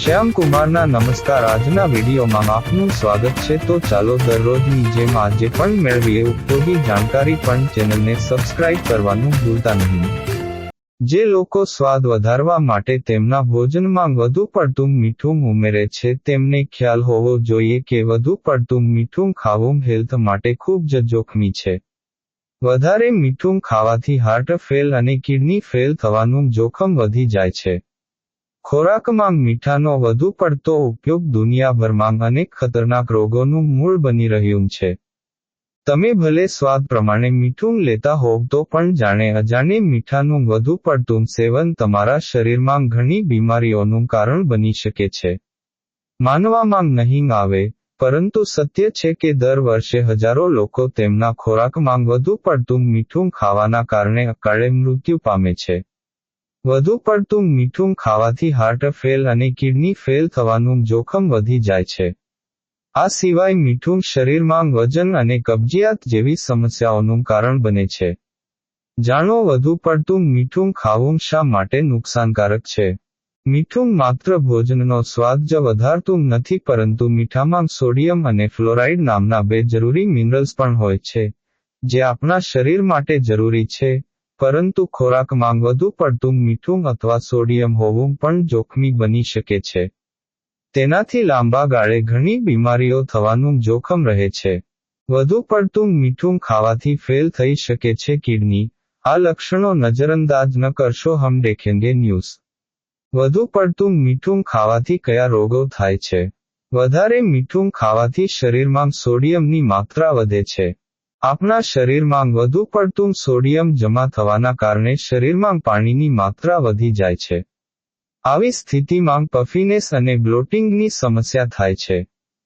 શ્યામ કુમારના નમસ્કાર. આજના વિડીયોમાં આપનું સ્વાગત છે. તો ચાલો દરરોજની જેમ આજે પણ મેળવીએ. ઉપયોગી જાણકારી પણ ચેનલને સબસ્ક્રાઇબ કરવાનું ભૂલતા નહીં. જે લોકો સ્વાદ વધારવા માટે તેમના ભોજનમાં વધુ પડતું મીઠું ઉમેરે છે, તેમને ખ્યાલ હોવો જોઈએ કે વધુ પડતું મીઠું ખાવું હેલ્થ માટે ખૂબ જ જોખમી છે. વધારે મીઠું ખાવાથી હાર્ટ ફેલ અને કિડની ફેલ થવાનું જોખમ વધી જાય છે. ખોરાકમાં મીઠાનો વધુ પડતો ઉપયોગ દુનિયાભરમાં અનેક ખતરનાક રોગોનું મૂળ બની રહ્યું છે. તમે ભલે સ્વાદ પ્રમાણે મીઠું લેતા હોવ તો પણ જાણે અજાણે મીઠાનું વધુ પડતું સેવન તમારા શરીરમાં ઘણી બીમારીઓનું કારણ બની શકે છે. માનવામાં નહીં આવે, પરંતુ સત્ય છે કે દર વર્ષે હજારો લોકો તેમના ખોરાકમાં વધુ પડતું મીઠું ખાવાના કારણે અકાળે મૃત્યુ પામે છે. વધુ પડતું મીઠું ખાવાથી હાર્ટ ફેલ અને કિડની ફેલ થવાનું જોખમ વધી જાય છે. આ સિવાય મીઠું શરીરમાં વજન અને કબજિયાત જેવી સમસ્યાઓનું કારણ બને છે. જાણો વધુ પડતું મીઠું ખાવું શા માટે નુકસાનકારક છે? મીઠું માત્ર ભોજનનો સ્વાદ જ વધારતું નથી પરંતુ મીઠામાં સોડિયમ અને ફ્લોરાઇડ નામના બે જરૂરી મિનરલ્સ પણ હોય છે, જે આપણા શરીર માટે જરૂરી છે. પરંતુ ખોરાકમાં વધુ પડતું મીઠું અથવા સોડિયમ હોવું પણ જોખમી બની શકે છે. તેનાથી લાંબા ગાળે ઘણી બીમારીઓ થવાનું જોખમ રહે છે. વધુ પડતું મીઠું ખાવાથી ફેલ થઈ શકે છે કિડની. આ લક્ષણો નજરઅંદાજ ન કરશો હમ દેખેંગે ન્યૂઝ. વધુ પડતું મીઠું ખાવાથી કયા રોગો થાય છે? વધારે મીઠું ખાવાથી શરીરમાં સોડિયમની માત્રા વધે છે. આપણા શરીરમાં વધુ પડતું સોડિયમ જમા થવાના કારણે શરીરમાં પાણીની માત્રા વધી જાય છે. આવી સ્થિતિમાં પફીનેસ અને બ્લોટિંગની સમસ્યા થાય છે,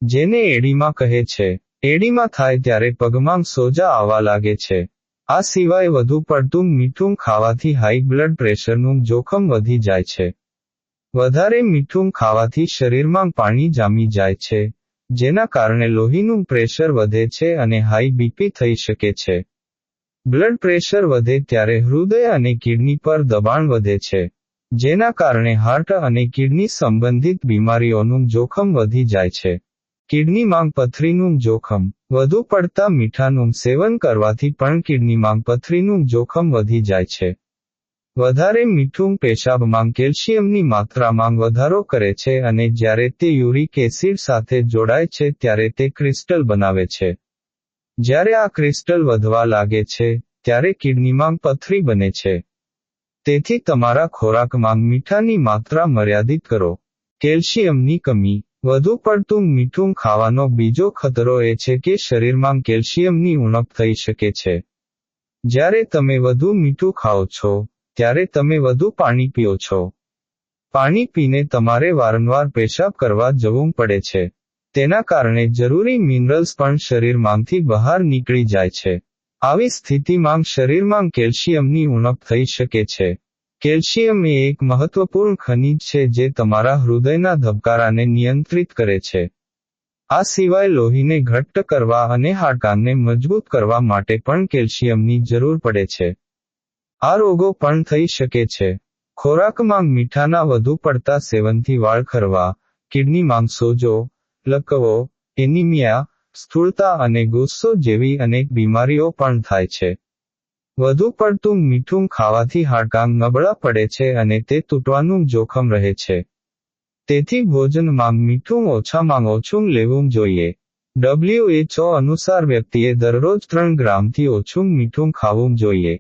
જેને એડીમાં કહે છે. એડીમાં થાય ત્યારે પગમાં સોજા આવવા લાગે છે. આ સિવાય વધુ પડતું મીઠું ખાવાથી હાઈ બ્લડ પ્રેશરનું જોખમ વધી જાય છે. વધારે મીઠું ખાવાથી શરીરમાં પાણી જામી જાય છે. જેના કારણે લોહીનું પ્રેશર વધે છે અને હાઈ બીપી થઈ શકે છે. બ્લડ પ્રેશર વધે ત્યારે હૃદય અને કિડની પર દબાણ વધે છે, જેના કારણે હાર્ટ અને કિડની સંબંધિત બીમારીઓનું જોખમ વધી જાય છે. કિડનીમાં પથરીનું જોખમ વધુ પડતા મીઠાનું સેવન કરવાથી પણ કિડનીમાં પથરીનું જોખમ વધી જાય છે. વધારે મીઠું પેશાબમાં કેલ્શિયમની માત્રામાં વધારો કરે છે અને જ્યારે તે યુરિક એસિડ સાથે જોડાય છે ત્યારે તે ક્રિસ્ટલ બનાવે છે. જ્યારે આ ક્રિસ્ટલ વધવા લાગે છે, ત્યારે કિડનીમાં પથરી બને છે. તેથી તમારા ખોરાકમાં મીઠાની માત્રા મર્યાદિત કરો. કેલ્શિયમની કમી. વધુ પડતું મીઠું ખાવાનો બીજો ખતરો એ છે કે શરીરમાં કેલ્શિયમની ઉણપ થઈ શકે છે. જ્યારે તમે વધુ મીઠું ખાઓ છો ત્યારે તમે વધુ પાણી પીઓ છો. પાણી પીને તમારે વારંવાર પેશાબ કરવા જવું પડે છે. તેના કારણે જરૂરી મિનરલ્સ પણ શરીરમાંથી બહાર નીકળી જાય છે. આવી સ્થિતિમાં શરીરમાં કેલ્શિયમની ઉણપ થઈ શકે છે. કેલ્શિયમ એ એક મહત્વપૂર્ણ ખનિજ છે જે તમારા હૃદયના ધબકારાને નિયંત્રિત કરે છે. આ સિવાય લોહીને ઘટ્ટ કરવા અને હાડકાંને મજબૂત કરવા માટે પણ કેલ્શિયમની જરૂર પડે છે. આ રોગો પણ થઈ શકે છે. ખોરાકમાં મીઠાના વધુ પડતા સેવનથી વાળ ખરવા કિડનીમાં સોજો લકવો, એનિમિયા, સ્થૂળતા અને ગુસ્સો જેવી અનેક બીમારીઓ પણ થાય છે. વધુ પડતું મીઠું ખાવાથી હાડકાં નબળા પડે છે અને તે તૂટવાનું જોખમ રહે છે. તેથી ભોજનમાં મીઠું ઓછામાં ઓછું લેવું જોઈએ. ડબ્લ્યુએચઓ અનુસાર વ્યક્તિએ દરરોજ ત્રણ ગ્રામથી ઓછું મીઠું ખાવું જોઈએ.